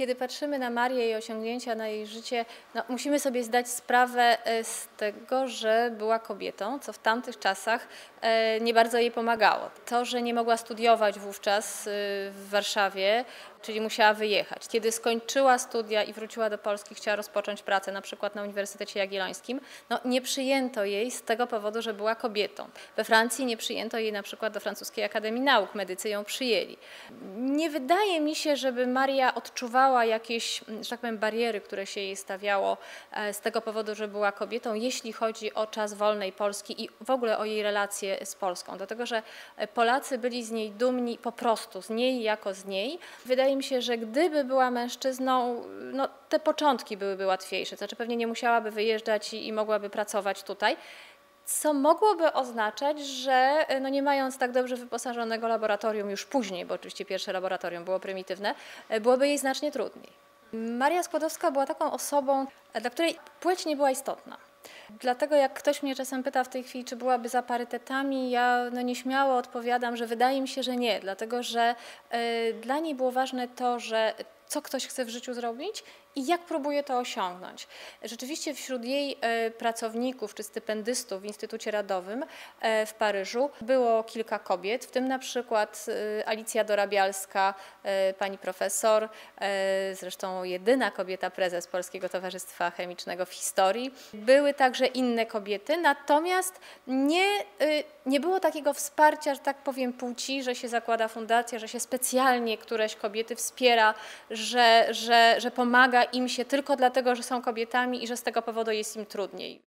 Kiedy patrzymy na Marię i osiągnięcia na jej życie, no, musimy sobie zdać sprawę e, z tego, że była kobietą, co w tamtych czasach e, nie bardzo jej pomagało. To, że nie mogła studiować wówczas e, w Warszawie, czyli musiała wyjechać. Kiedy skończyła studia i wróciła do Polski, chciała rozpocząć pracę na przykład na Uniwersytecie Jagiellońskim, no, nie przyjęto jej z tego powodu, że była kobietą. We Francji nie przyjęto jej na przykład do Francuskiej Akademii Nauk, medycy ją przyjęli. Nie wydaje mi się, żeby Maria odczuwała jakieś, że tak powiem, bariery, które się jej stawiało e, z tego powodu, że była kobietą, jeśli chodzi o czas wolnej Polski i w ogóle o jej relacje z Polską. Dlatego, że Polacy byli z niej dumni po prostu, z niej jako z niej. Wydaje mi się, że gdyby była mężczyzną, no, te początki byłyby łatwiejsze. Znaczy pewnie nie musiałaby wyjeżdżać i, i mogłaby pracować tutaj co mogłoby oznaczać, że no nie mając tak dobrze wyposażonego laboratorium już później, bo oczywiście pierwsze laboratorium było prymitywne, byłoby jej znacznie trudniej. Maria Skłodowska była taką osobą, dla której płeć nie była istotna. Dlatego jak ktoś mnie czasem pyta w tej chwili, czy byłaby za parytetami, ja no nieśmiało odpowiadam, że wydaje mi się, że nie, dlatego że y, dla niej było ważne to, że co ktoś chce w życiu zrobić i jak próbuje to osiągnąć. Rzeczywiście wśród jej e, pracowników czy stypendystów w Instytucie Radowym e, w Paryżu było kilka kobiet, w tym na przykład e, Alicja Dorabialska, pani profesor, zresztą jedyna kobieta prezes Polskiego Towarzystwa Chemicznego w historii. Były także inne kobiety, natomiast nie, nie było takiego wsparcia, że tak powiem, płci, że się zakłada fundacja, że się specjalnie któreś kobiety wspiera, że, że, że pomaga im się tylko dlatego, że są kobietami i że z tego powodu jest im trudniej.